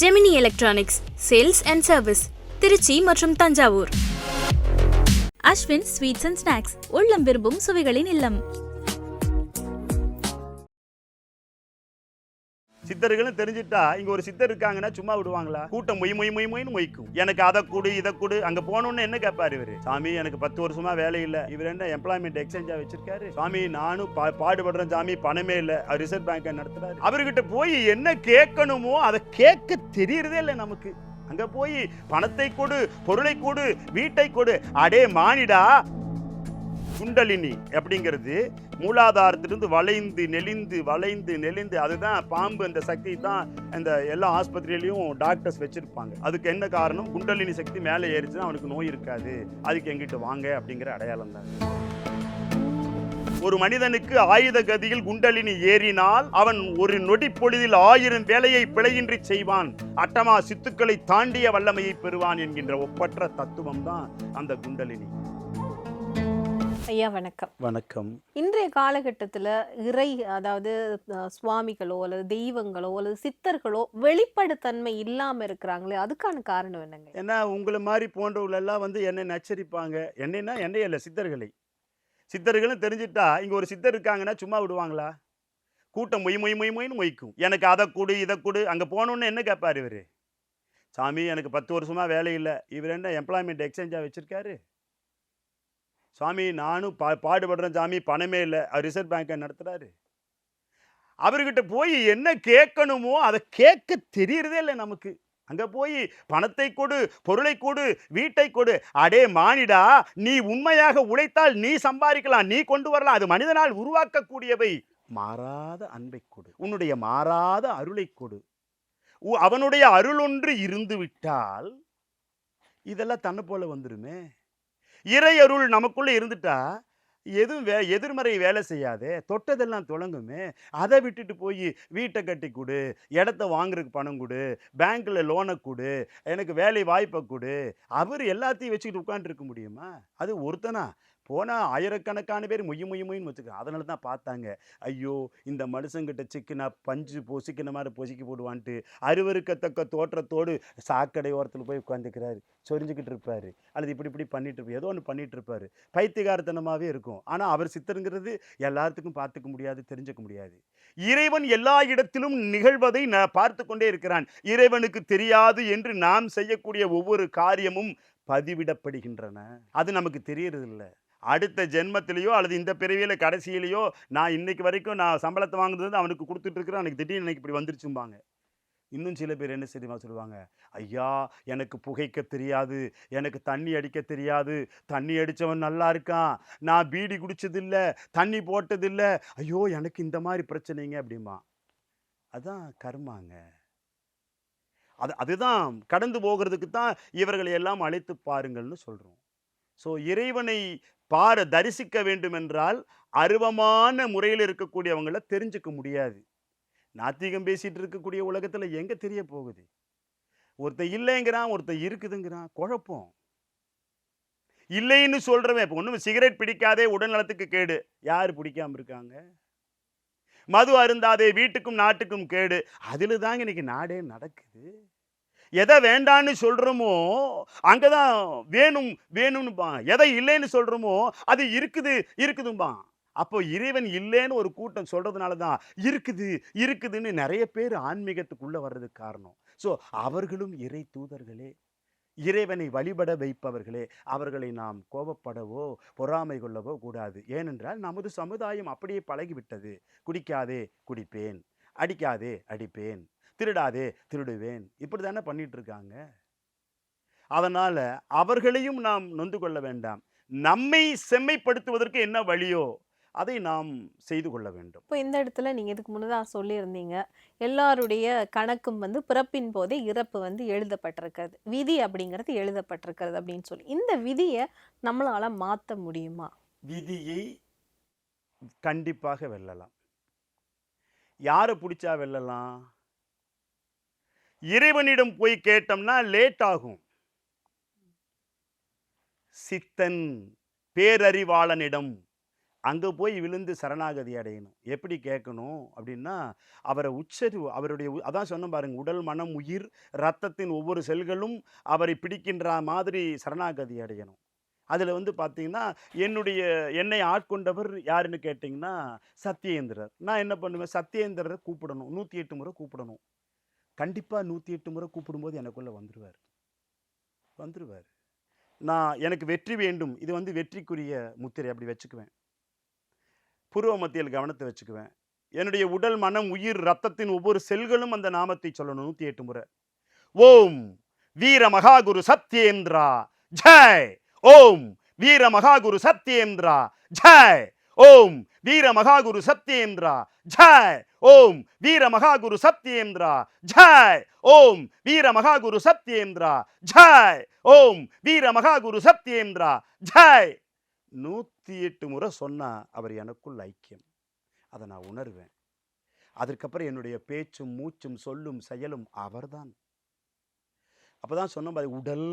Gemini electronics sales and service Trichy மற்றும் Thanjavur. Ashwin sweets and snacks உள்ளம் விரும்பும் சுவைகளின் இல்லம். சித்தர்களும் தெரிஞ்சிட்டா இங்க ஒரு சித்தர் இருக்காங்கன்னா சும்மா விடுவாங்களா? கூட்டம் மொய் மொய் மொய் மொய்னு மொய்க்கும். எனக்கு அதை கொடு இதை கொடு. அங்க போகணும்னு என்ன கேட்பாரு இவரு? சாமி எனக்கு பத்து வருஷமா வேலை இல்ல. இவர் என்ன எம்ப்ளாய்மெண்ட் எக்ஸ்சேஞ்சா வச்சிருக்காரு? சாமி நானும் பா- பாடுபடுறேன் சாமி. பணமே இல்ல. ரிசர்வ் பேங்க் நடத்துறாரு. அவர்கிட்ட போய் என்ன கேட்கணுமோ அதை கேட்க தெரியறதே இல்லை நமக்கு. அங்க போய் பணத்தை கொடு பொருளை கொடு வீட்டை கொடு. அடே மானிடா குண்டலினி அப்படிங்கிறது மூலாதாரத்திலிருந்து வளைந்து நெளிந்து வளைந்து நெளிந்து அதுதான் பாம்பு அந்த சக்தி தான் அந்த எல்லா ஆஸ்பத்திரியிலையும் டாக்டர்ஸ் வச்சுருப்பாங்க. அதுக்கு என்ன காரணம்? குண்டலினி சக்தி மேலே ஏறிச்சுன்னா அவனுக்கு நோய் இருக்காது. அதுக்கு எங்கிட்ட வாங்க அப்படிங்கிற அடையாளம் தான். ஒரு மனிதனுக்கு ஆயுத கதியில் குண்டலினி ஏறினால் அவன் ஒரு நொடி பொழுதில் ஆயிரம் வேலையை பிழையின்றி செய்வான். அட்டமா சித்துக்களை தாண்டிய வல்லமையை பெறுவான் என்கின்ற ஒப்பற்ற தத்துவம் தான் அந்த குண்டலினி. ஐயா வணக்கம். வணக்கம். இன்றைய காலகட்டத்துல இறை அதாவது சுவாமிகளோ அல்லது தெய்வங்களோ அல்லது சித்தர்களோ வெளிப்படைத்தன்மை இல்லாம இருக்கிறாங்களே அதுக்கான காரணம் என்னங்க? ஏன்னா உங்களை மாதிரி போன்றவங்களெல்லாம் வந்து என்னை நச்சரிப்பாங்க. என்னைன்னா என்னைய இல்லை சித்தர்களை. சித்தர்களும் தெரிஞ்சிட்டா இங்கே ஒரு சித்தர் இருக்காங்கன்னா சும்மா விடுவாங்களா? கூட்டம் மொய் மொய் மொய் மொய்னு மொய்க்கும். எனக்கு அதை கொடு இதை கொடு அங்கே போனோன்னு என்ன கேட்பாரு இவர்? சாமி எனக்கு பத்து வருஷமா வேலை இல்லை. இவர் என்ன எம்ப்ளாய்மெண்ட் எக்ஸ்சேஞ்சா வச்சிருக்காரு? சாமி நானும் பா பாடுபடுறேன் சாமி பணமே இல்லை. ரிசர்வ் பேங்கை நடத்துகிறாரு அவர்கிட்ட போய் என்ன கேட்கணுமோ அதை கேட்க தெரியறதே இல்லை நமக்கு. அங்கே போய் பணத்தை கொடு பொருளை கொடு வீட்டை கொடு. அடே மானிடா நீ உண்மையாக உழைத்தால் நீ சம்பாதிக்கலாம் நீ கொண்டு வரலாம். அது மனிதனால் உருவாக்கக்கூடியவை. மாறாத அன்பை கொடு. உன்னுடைய மாறாத அருளை கொடு. உ- அவனுடைய அருள் ஒன்று இருந்து விட்டால் இதெல்லாம் தன்னை போல வந்துருமே. இறையருள் நமக்குள்ளே இருந்துட்டா எதுவும் வே எதிர்மறை வேலை செய்யாதே தொட்டதெல்லாம் தொடங்குமே அதை விட்டுட்டு போய் வீட்டை கட்டி கொடு இடத்த வாங்குறதுக்கு பணம் கொடு பேங்க்கில் லோனை கொடு எனக்கு வேலை வாய்ப்பை கொடு அவர் எல்லாத்தையும் வச்சுக்கிட்டு உட்காந்துருக்க முடியுமா? அது ஒருத்தனா. போனால் ஆயிரக்கணக்கான பேர் மொய் மொய் மொய்னு வச்சுக்கோ அதனால தான் பார்த்தாங்க. ஐயோ இந்த மனுஷங்கிட்ட சிக்கனா பஞ்சு பொசிக்கின மாதிரி பொசிக்கி போடுவான்ட்டு அருவருக்கத்தக்க தோற்றத்தோடு சாக்கடை ஓரத்தில் போய் உட்காந்துக்கிறாரு சொரிஞ்சுக்கிட்டு இருப்பார். அல்லது இப்படி இப்படி பண்ணிட்டு இருப்பார் ஏதோ ஒன்று பண்ணிட்டு இருப்பார். பைத்தியகாரத்தனமாகவே இருக்கும். ஆனால் அவர் சித்தருங்கிறது எல்லாத்துக்கும் பார்த்துக்க முடியாது தெரிஞ்சுக்க முடியாது. இறைவன் எல்லா இடத்திலும் நிகழ்வதை நான் பார்த்து கொண்டே இருக்கிறான். இறைவனுக்கு தெரியாது என்று நாம் செய்யக்கூடிய ஒவ்வொரு காரியமும் பதிவிடப்படுகின்றன. அது நமக்கு தெரியறதில்லை. அடுத்த ஜென்மத்திலேயோ அல்லது இந்த பிறவியில் கடைசியிலையோ நான் இன்னைக்கு வரைக்கும் நான் சம்பளத்தை வாங்குறது வந்து அவனுக்கு கொடுத்துட்ருக்குறேன் எனக்கு திடீர்னு எனக்கு இப்படி வந்துருச்சும்பாங்க. இன்னும் சில பேர் என்ன தெரியுமா சொல்லுவாங்க? ஐயா எனக்கு புகைக்க தெரியாது. எனக்கு தண்ணி அடிக்க தெரியாது. தண்ணி அடித்தவன் நல்லா இருக்கான். நான் பீடி குடித்ததில்லை தண்ணி போட்டதில்லை. ஐயோ எனக்கு இந்த மாதிரி பிரச்சனைங்க அப்படிமா அதான் கர்மாங்க. அது அதுதான் கடந்து போகிறதுக்கு தான் இவர்களை எல்லாம் அழைத்து பாருங்கள்னு சொல்கிறோம் ஸோ இறைவனை பார தரிசிக்க வேண்டுமென்றால் அருவமான முறையில் இருக்கக்கூடியவங்கள தெரிஞ்சுக்க முடியாது. நாத்திகம் பேசிகிட்டு இருக்கக்கூடிய உலகத்தில் எங்கே தெரிய போகுது? ஒருத்தன் இல்லைங்கிறான் ஒருத்தன் இருக்குதுங்கிறான். குழப்பம். இல்லைன்னு சொல்கிறவன் இப்போ ஒன்றும் சிகரெட் பிடிக்காதே உடல் நலத்துக்கு கேடு. யார் பிடிக்காம இருக்காங்க? மது அருந்தாதே வீட்டுக்கும் நாட்டுக்கும் கேடு. அதில் தாங்க இன்னைக்கு நாடே நடக்குது. எதை வேண்டான்னு சொல்கிறோமோ அங்கே தான் வேணும் வேணும்னுப்பான் எதை இல்லைன்னு சொல்கிறோமோ அது இருக்குது இருக்குதும்பான் அப்போ இறைவன் இல்லைன்னு ஒரு கூட்டம் சொல்கிறதுனால தான் இருக்குது இருக்குதுன்னு நிறைய பேர் ஆன்மீகத்துக்குள்ளே வர்றதுக்கு காரணம். ஸோ அவர்களும் இறை தூதர்களே. இறைவனை வழிபட வைப்பவர்களே. அவர்களை நாம் கோபப்படவோ பொறாமை கொள்ளவோ கூடாது. ஏனென்றால் நமது சமுதாயம் அப்படியே பழகிவிட்டது. குடிக்காதே குடிப்பேன். அடிக்காதே அடிப்பேன். திருடாதே திருடுவேன். இப்படி தானே பண்ணிட்டு இருக்காங்க அதனால அவர்களையும் நாம் நொந்து கொள்ள வேண்டாம். நம்மை செம்மைப்படுத்துவதற்கு என்ன வழியோ அதை நாம் செய்து கொள்ள வேண்டும். இப்போ இந்த இடத்துல நீங்க இதுக்கு முன்னதாக சொல்லியிருந்தீங்க. எல்லாருடைய கணக்கும் வந்து பிறப்பின் போதே இறப்பு வந்து எழுதப்பட்டிருக்கிறது. விதி அப்படிங்கிறது எழுதப்பட்டிருக்கிறது அப்படின்னு சொல்லி. இந்த விதியை நம்மளால மாத்த முடியுமா? விதியை கண்டிப்பாக வெல்லலாம். யாரை பிடிச்சா வெல்லலாம்? இறைவனிடம் போய் கேட்டோம்னா லேட் ஆகும். சித்தன் பேரறிவாளனிடம் அங்கே போய் விழுந்து சரணாகதி அடையணும். எப்படி கேட்கணும் அப்படின்னா அவரை உச்சரி அவருடைய அதான் சொன்ன பாருங்க உடல் மனம் உயிர் ரத்தத்தின் ஒவ்வொரு செல்களும் அவரை பிடிக்கின்ற மாதிரி சரணாகதி அடையணும். அதில் வந்து பார்த்தீங்கன்னா என்னுடைய என்னை ஆட்கொண்டவர் யாருன்னு கேட்டிங்கன்னா சத்யேந்திரர். நான் என்ன பண்ணுவேன்? சத்யேந்திரரை கூப்பிடணும். நூற்றி எட்டு முறை கூப்பிடணும். கண்டிப்பாக நூற்றி எட்டு முறை கூப்பிடும்போது எனக்குள்ளே வந்துடுவார் வந்துடுவார் நான் எனக்கு வெற்றி வேண்டும். இது வந்து வெற்றிக்குரிய முத்திரை அப்படி வச்சுக்குவேன். பூர்வ மத்தியில் கவனத்தை வச்சுக்குவேன். என்னுடைய உடல் மனம் உயிர் ரத்தத்தின் ஒவ்வொரு செல்களும் அந்த நாமத்தை சொல்லணும் நூற்றி எட்டு முறை. ஓம் வீர மகாகுரு சத்யேந்திரா ஜெய்! ஓம் வீர மகாகுரு சத்யேந்திரா ஜெய்! ஓம் வீர மகாகுரு சத்யேந்திரா ஜாய். ஓம் வீர மகாகுரு சத்யேந்திரா ஜாய். ஓம் வீர மகாகுரு சத்யேந்திரா ஜாய். ஓம் வீர மகாகுரு சத்யேந்திரா ஜாய். நூற்றி எட்டு முறை சொன்னா அவர் எனக்குள் ஐக்கியம். அதை நான் உணர்வேன். அதற்கப்புறம் என்னுடைய பேச்சும் மூச்சும் சொல்லும் செயலும் அவர்தான். அப்பதான் சொன்ன பாரு, உடல்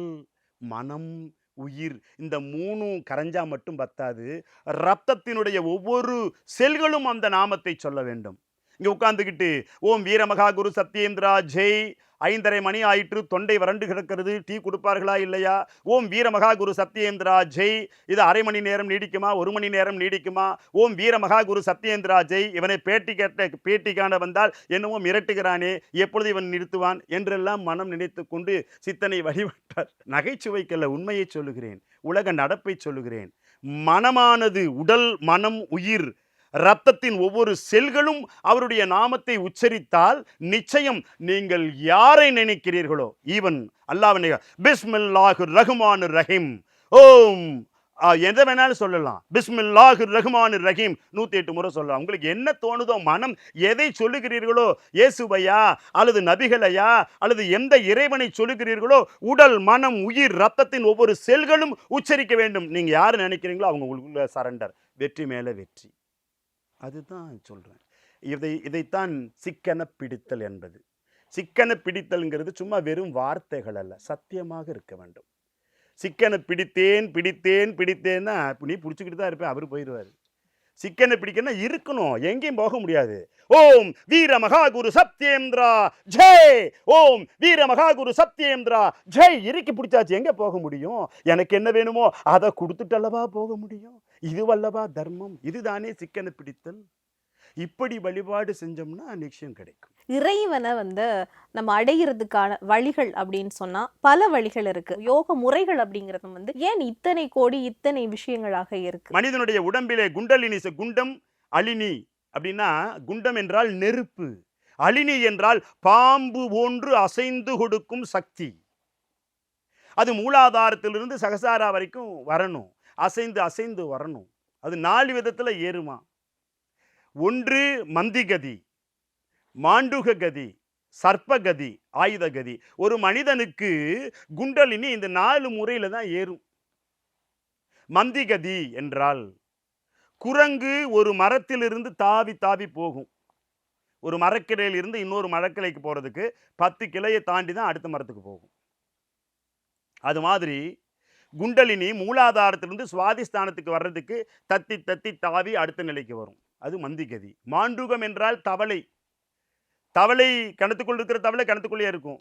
மனம் உயிர். இந்த மூணும் கரைஞ்சா மட்டும் பத்தாது. ரத்தத்தினுடைய ஒவ்வொரு செல்களும் அந்த நாமத்தை சொல்ல வேண்டும். இங்கே உட்காந்துக்கிட்டு ஓம் வீரமகா குரு சத்யேந்திரா ஜெய் ஐந்தரை மணி ஆயிற்று தொண்டை வறண்டு கிடக்கிறது டீ கொடுப்பார்களா இல்லையா? ஓம் வீரமகா குரு சத்யேந்திரா ஜெய் இது அரை மணி நேரம் நீடிக்குமா? ஒரு மணி நேரம் நீடிக்குமா? ஓம் வீரமகா குரு சத்யேந்திரா ஜெய் இவனை பேட்டி கேட்ட பேட்டி காண வந்தால் என்னமோ மிரட்டுகிறானே எப்பொழுது இவன் நிறுத்துவான்? என்றெல்லாம் மனம் நினைத்து கொண்டு சித்தனை வழிபட்டார். நகைச்சுவைக்கல்ல உண்மையை சொல்லுகிறேன் உலக நடப்பை சொல்லுகிறேன். மனமானது உடல் மனம் உயிர் இரத்தத்தின் ஒவ்வொரு செல்களும் அவருடைய நாமத்தை உச்சரித்தால் நிச்சயம் நீங்கள் யாரை நினைக்கிறீர்களோ ஈவன் அல்லாஹ் பிஸ்மில்லாஹு ரஹ்மான் ரஹீம். ஓம். எதை வேணாலும் சொல்லலாம். பிஸ்மில்லாஹு ரஹ்மான் ரஹீம். நூற்றி எட்டு முறை சொல்லலாம். உங்களுக்கு என்ன தோணுதோ மனம் எதை சொல்லுகிறீர்களோ இயேசுவையா அல்லது நபிகளையா அல்லது எந்த இறைவனை சொல்லுகிறீர்களோ உடல் மனம் உயிர் ரத்தத்தின் ஒவ்வொரு செல்களும் உச்சரிக்க வேண்டும். நீங்கள் யார் நினைக்கிறீங்களோ அவங்க உங்களுக்குள்ள சரண்டர் வெற்றி மேலே வெற்றி. அதுதான் சொல்கிறேன் இதை இதைத்தான் சிக்கன பிடித்தல் என்பது. சிக்கன பிடித்தல்ங்கிறது சும்மா வெறும் வார்த்தைகள் அல்ல சத்தியமாக இருக்க வேண்டும். சிக்கனை பிடித்தேன் பிடித்தேன் பிடித்தேன்னா நீ பிடிச்சிக்கிட்டு தான் இருப்பேன் அவர் போயிடுவார் சிக்கனை பிடிக்கன்னா இருக்கணும் எங்கேயும் போக முடியாது. ஓம் வீர மகாகுரு சத்யேந்திரா ஜெய்! ஓம் வீர மகாகுரு சத்யேந்திரா ஜெய்! இறுக்கி பிடிச்சாச்சு எங்கே போக முடியும்? எனக்கு என்ன வேணுமோ அதை கொடுத்துட்டல்லவா போக முடியும்? இதுவல்லவா தர்மம்? இதுதானே சிக்கனை பிடித்தல்? இப்படி வழிபாடு செஞ்சோம்னா நிச்சயம் கிடைக்கும். இறைவனை வந்து நம்ம அடையிறதுக்கான வழிகள் அப்படின்னு சொன்னா பல வழிகள் இருக்கு. யோக முறைகள் அப்படிங்கிறது வந்து ஏன் இத்தனை கோடி இத்தனை விஷயங்களாக இருக்கு? மனிதனுடைய உடம்பிலே குண்டலினி குண்டம் அலினி அப்படின்னா குண்டம் என்றால் நெருப்பு. அலினி என்றால் பாம்பு ஒன்று அசைந்து கொடுக்கும் சக்தி. அது மூலாதாரத்திலிருந்து சகசாரா வரைக்கும் வரணும். அசைந்து அசைந்து வரணும். அது நாலு விதத்தில் ஏறுமா. ஒன்று மந்திகதி மாண்டுக கதி சர்ப்பகதி ஆயுதகதி. ஒரு மனிதனுக்கு குண்டலினி இந்த நாலு முறையில் தான் ஏறும். மந்திகதி என்றால் குரங்கு ஒரு மரத்திலிருந்து தாவி தாவி போகும். ஒரு மரக்கிளையிலிருந்து இன்னொரு மரக்கிளைக்கு போகிறதுக்கு பத்து கிளையை தாண்டி தான் அடுத்த மரத்துக்கு போகும். அது மாதிரி குண்டலினி மூலாதாரத்திலிருந்து சுவாதிஸ்தானத்துக்கு வர்றதுக்கு தத்தி தத்தி தாவி அடுத்த நிலைக்கு வரும். அது மந்திகதி மாண்டூகம் என்றால் தவளை. தவளை கிணத்துக்குள் இருக்கிற தவளை கிணத்துக்குள்ளேயே இருக்கும்.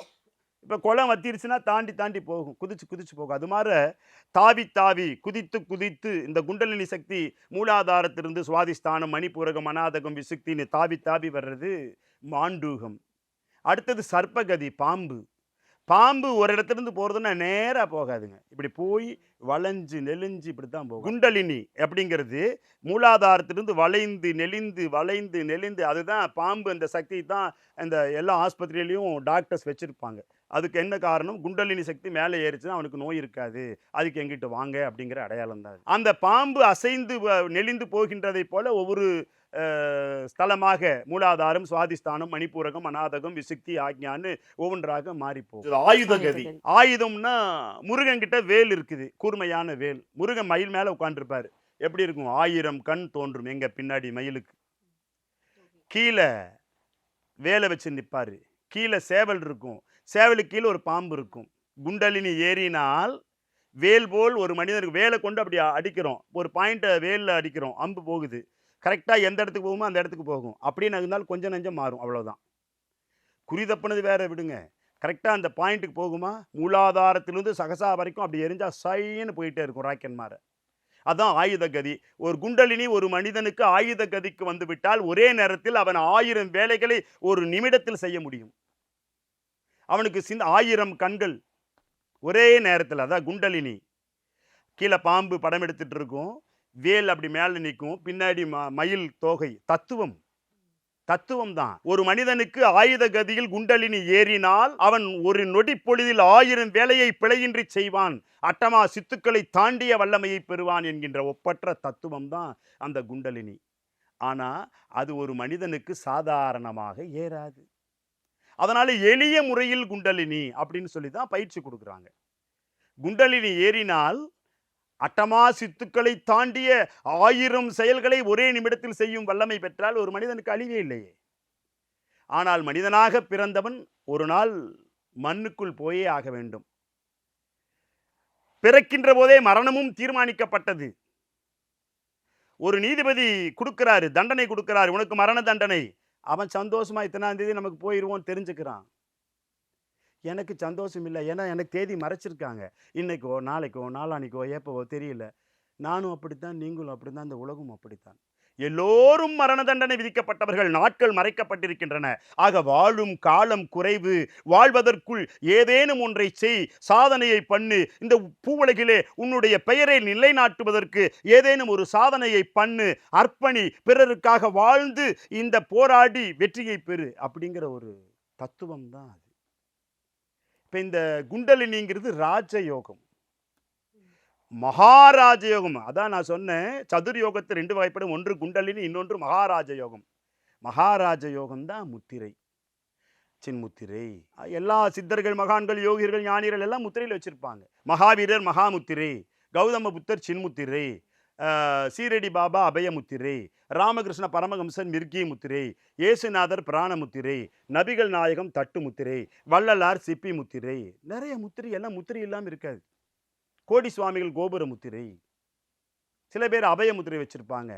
இப்போ குளம் வத்திருச்சுன்னா தாண்டி தாண்டி போகும். குதிச்சு குதிச்சு போகும். அது மாதிரி தாவி தாவி குதித்து குதித்து இந்த குண்டலினி சக்தி மூலாதாரத்திலிருந்து சுவாதிஸ்தானம் மணிப்பூரகம் அநாதகம் விசுக்தின்னு தாவி தாவி வர்றது மாண்டூகம். அடுத்தது சர்ப்பகதி பாம்பு. பாம்பு ஒரு இடத்துலேருந்து போகிறதுன்னா நேராக போகாதுங்க. இப்படி போய் வளைஞ்சு நெளிஞ்சு இப்படி தான் போகும். குண்டலினி அப்படிங்கிறது மூலாதாரத்திலிருந்து வளைந்து நெளிந்து வளைந்து நெளிந்து அதுதான் பாம்பு அந்த சக்தி தான் அந்த எல்லா ஆஸ்பத்திரியிலையும் டாக்டர்ஸ் வச்சுருப்பாங்க. அதுக்கு என்ன காரணம்? குண்டலினி சக்தி மேலே ஏறிச்சுன்னா அவனுக்கு நோய் இருக்காது. அதுக்கு எங்கிட்ட வாங்க அப்படிங்கிற அடையாளம் தான் அந்த பாம்பு அசைந்து வ- நெளிந்து போகின்றதை போல ஒவ்வொரு ஸ்தலமாக மூலாதாரம் சுவாதிஸ்தானம் மணிப்பூரகம் அநாதகம் விசுக்தி ஆக்ஞான்னு ஒவ்வொன்றாக மாறி போகுது ஆயுத கதி. ஆயுதம்னா முருகன் கிட்ட வேல் இருக்குது கூர்மையான வேல். முருகன் மயில் மேலே உட்காந்துருப்பாரு எப்படி இருக்கும்? ஆயிரம் கண் தோன்றும் எங்க பின்னாடி மயிலுக்கு. கீழே வேலை வச்சு நிற்பாரு கீழே சேவல் இருக்கும். சேவலுக்கு கீழே ஒரு பாம்பு இருக்கும். குண்டலினி ஏறினால் வேல் போல் ஒரு மனிதனுக்கு வேலை கொண்டு அப்படி அடிக்கிறோம். ஒரு பாயிண்ட்டை வேலில் அடிக்கிறோம். அம்பு போகுது. கரெக்டாக எந்த இடத்துக்கு போகுமோ அந்த இடத்துக்கு போகும். அப்படின்னு இருந்தாலும் கொஞ்சம் நஞ்சம் மாறும் அவ்வளோதான் குறி தப்புனது விடுங்க. கரெக்டாக அந்த பாயிண்ட்டுக்கு போகுமா? மூலாதாரத்திலிருந்து சகசா வரைக்கும் அப்படி எரிஞ்சால் சைன்னு போயிட்டே இருக்கும் ராக்கெட் மாற. அதான் ஆயுத கதி. ஒரு குண்டலினி ஒரு மனிதனுக்கு ஆயுத கதிக்கு வந்துவிட்டால் ஒரே நேரத்தில் அவன் ஆயிரம் வேலைகளை ஒரு நிமிடத்தில் செய்ய முடியும். அவனுக்கு சிந்த ஆயிரம் கண்கள் ஒரே நேரத்தில் அதான் குண்டலினி. கீழே பாம்பு படம் எடுத்துகிட்டு இருக்கும். வேல் அப்படி மேலே நிற்கும் பின்னாடி ம- மயில் தோகை. தத்துவம். தத்துவம் தான் ஒரு மனிதனுக்கு ஆயுத கதியில் குண்டலினி ஏறினால் அவன் ஒரு நொடி பொழுதில் ஆயிரம் வேலையை பிழையின்றி செய்வான். அட்டமா சித்துக்களை தாண்டிய வல்லமையை பெறுவான் என்கின்ற ஒப்பற்ற தத்துவம் தான் அந்த குண்டலினி. ஆனால் அது ஒரு மனிதனுக்கு சாதாரணமாக ஏறாது. அதனால் எளிய முறையில் குண்டலினி அப்படின்னு சொல்லி தான் பயிற்சி கொடுக்குறாங்க. குண்டலினி ஏறினால் அட்டமா சித்துக்களை தாண்டிய ஆயிரம் செயல்களை ஒரே நிமிடத்தில் செய்யும் வல்லமை பெற்றால் ஒரு மனிதனுக்கு அழிவே இல்லையே. ஆனால் மனிதனாக பிறந்தவன் ஒரு நாள் மண்ணுக்குள் போயே ஆக வேண்டும். பிறக்கின்ற போதே மரணமும் தீர்மானிக்கப்பட்டது. ஒரு நீதிபதி கொடுக்கிறாரு தண்டனை கொடுக்கிறாரு உனக்கு மரண தண்டனை. அவன் சந்தோஷமா இத்தனாம் தேதி நமக்கு போயிடுவோம் தெரிஞ்சுக்கிறான். எனக்கு சந்தோஷம் இல்லை. ஏன்னா எனக்கு தேதி மறைச்சிருக்காங்க. இன்னைக்கோ நாளைக்கோ நாளானிக்கோ எப்போவோ தெரியல. நானும் அப்படித்தான் நீங்களும் அப்படித்தான் இந்த உலகம் அப்படித்தான். எல்லோரும் மரண தண்டனை விதிக்கப்பட்டவர்கள் நாட்கள் மறைக்கப்பட்டிருக்கின்றன. ஆக வாழும் காலம் குறைவு. வாழ்வதற்குள் ஏதேனும் ஒன்றை செய். சாதனையை பண்ணு. இந்த பூவுலகிலே உன்னுடைய பெயரை நிலைநாட்டுவதற்கு ஏதேனும் ஒரு சாதனையை பண்ணு. அர்ப்பணி. பிறருக்காக வாழ்ந்து இந்த போராடி வெற்றியை பெறு. அப்படிங்கிற ஒரு தத்துவம் தான் அது. இப்போ இந்த குண்டலினிங்கிறது ராஜயோகம். மகாராஜ யோகம் அதான் நான் சொன்னேன் சதுர் யோகத்தில் ரெண்டு வகைப்படும். ஒன்று குண்டலினி இன்னொன்று மகாராஜ யோகம் மகாராஜ யோகம் தான் முத்திரை. சின்முத்திரை. எல்லா சித்தர்கள் மகான்கள் யோகிகள் ஞானிகள் எல்லாம் முத்திரையில் வச்சுருப்பாங்க. மகாவீரர் மகாமுத்திரை கௌதம புத்தர் சின்முத்திரை. சீரடி பாபா அபயமுத்திரை ராமகிருஷ்ண பரமஹம்சன் மிர்கி முத்திரை இயேசுநாதர் பிராணமுத்திரை நபிகள் நாயகம் தட்டு முத்திரை வள்ளலார் சிப்பி முத்திரை நிறைய முத்திரை எல்லாம் முத்திரை இல்லாமல் இருக்காது. கோடி சுவாமிகள் கோபுர முத்திரை. சில பேர் அபய முத்திரை வச்சுருப்பாங்க.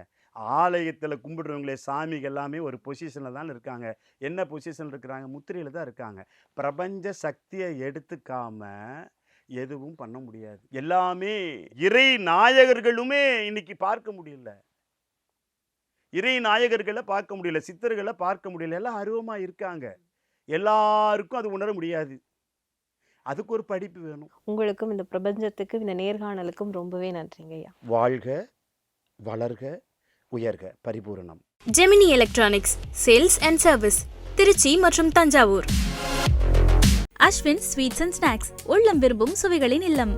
ஆலயத்தில் கும்பிடுறவங்களே சாமிகள் எல்லாமே ஒரு பொசிஷனில் தான் இருக்காங்க. என்ன பொசிஷனில் இருக்கிறாங்க? முத்திரையில் தான் இருக்காங்க. பிரபஞ்ச சக்தியை எடுத்துக்காமல் எதுவும் பண்ண முடியாது. எல்லாமே இறை நாயகர்களுமே இன்னைக்கு பார்க்க முடியல. இறை நாயகர்களை பார்க்க முடியல சித்தர்களை பார்க்க முடியல எல்லாம் அருவமா இருக்காங்க. எல்லாருக்கும் அது உணர முடியாது. அதுக்கு ஒரு படிப்பு வேணும். உங்களுக்கும் இந்த பிரபஞ்சத்துக்கும் இந்த நேர்காணலுக்கும் ரொம்பவே நன்றிங்க ஐயா. வாழ்க வளர்க உயர்க. பரிபூரணம். Gemini electronics sales and service Trichy மற்றும் Thanjavur. Ashwin sweets and snacks உள்ளம் விரும்பும் சுவைகளின் இல்லம்.